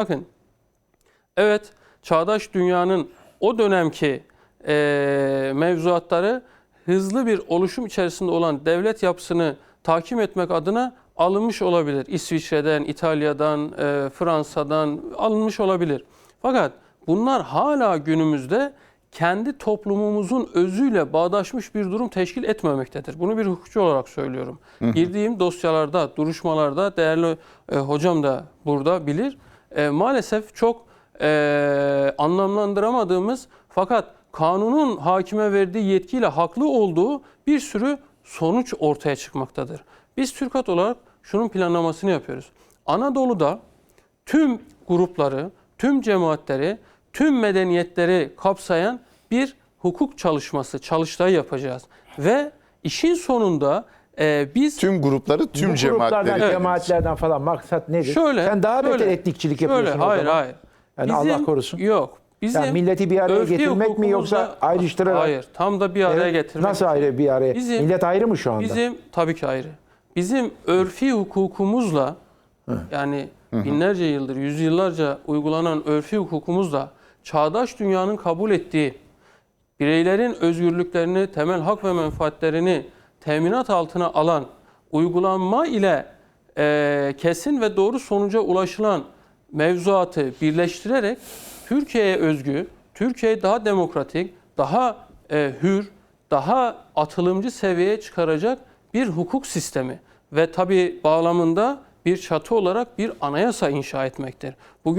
Bakın, evet çağdaş dünyanın o dönemki eee, mevzuatları hızlı bir oluşum içerisinde olan devlet yapısını takip etmek adına alınmış olabilir. İsviçre'den, İtalya'dan, eee, Fransa'dan alınmış olabilir. Fakat bunlar hala günümüzde kendi toplumumuzun özüyle bağdaşmış bir durum teşkil etmemektedir. Bunu bir hukukçu olarak söylüyorum. Girdiğim dosyalarda, duruşmalarda değerli e, hocam da burada bilir. E, maalesef çok e, anlamlandıramadığımız fakat kanunun hakime verdiği yetkiyle haklı olduğu bir sürü sonuç ortaya çıkmaktadır. Biz TÜRKAT olarak şunun planlamasını yapıyoruz. Anadolu'da tüm grupları, tüm cemaatleri, tüm medeniyetleri kapsayan bir hukuk çalışması, çalıştayı yapacağız. Ve işin sonunda e, biz Tüm grupları, tüm Bu cemaatleri. gruplardan, Evet. cemaatlerden falan maksat nedir? şöyle Sen daha beter şöyle, etnikçilik şöyle, yapıyorsun o hayır, zaman. Hayır Yani Allah korusun. Yok. Bizim Yani milleti bir araya örfi getirmek mi yoksa hukukumuzda- ayrıştırarak? Hayır, tam da bir araya Evet, getirmek. Nasıl ayrı bir araya? Bizim- Millet ayrı mı şu anda? Bizim tabii ki ayrı. Bizim örfi hukukumuzla yani binlerce yıldır, yüzyıllarca uygulanan örfi hukukumuzla çağdaş dünyanın kabul ettiği bireylerin özgürlüklerini, temel hak ve menfaatlerini teminat altına alan uygulanma ile eee, kesin ve doğru sonuca ulaşılan mevzuatı birleştirerek Türkiye'ye özgü, Türkiye'yi daha demokratik, daha eee, hür, daha atılımcı seviyeye çıkaracak bir hukuk sistemi ve tabi bağlamında bir çatı olarak bir anayasa inşa etmektir. Bugün